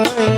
Oh.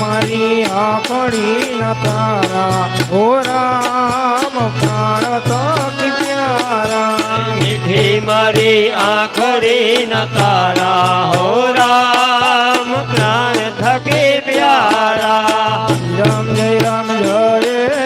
મારી આખડી ન તારા ઓ રામ પ્રાણ તો પ્યારા મીઠી મારી આખરી ન તારા હો રામ પ્રાણ થકી પ્યારા. રામ જય રામ જય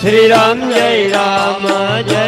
શ્રી રામ જય રામ જય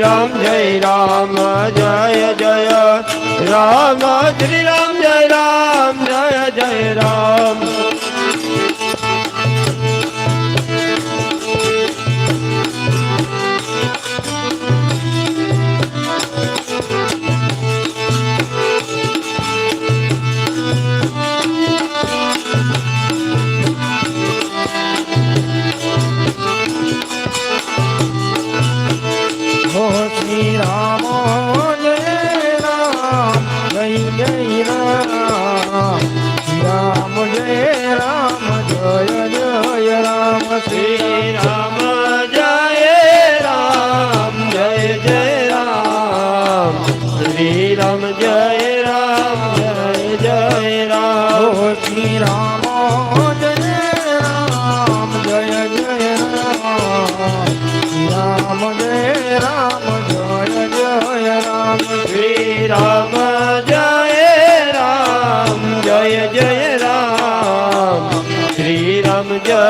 રામ જય રામ જય જય રામ શ્રી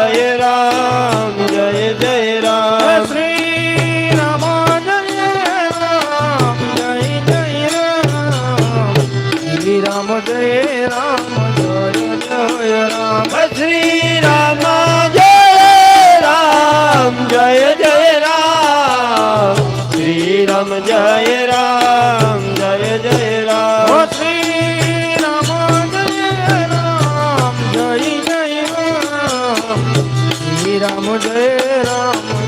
Jai રામ જય રામ.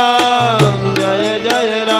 રામ જય જય રામ.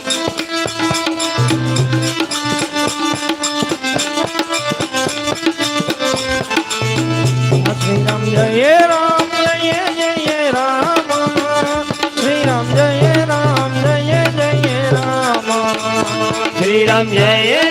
Yeah, yeah.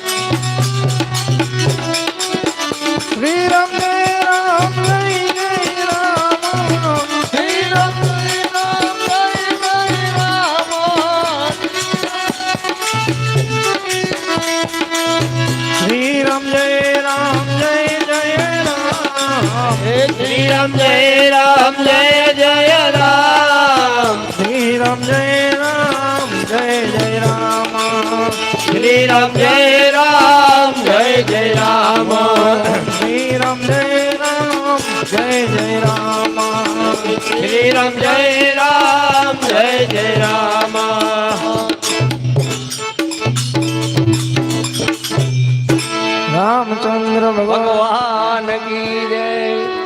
જય જય રામ શ્રી રામ જય રામ જય જય રામ શ્રી રામ જય રામ જય જય રામ શ્રી રામ જય રામ જય જય રામ રામચંદ્ર ભગવાન કી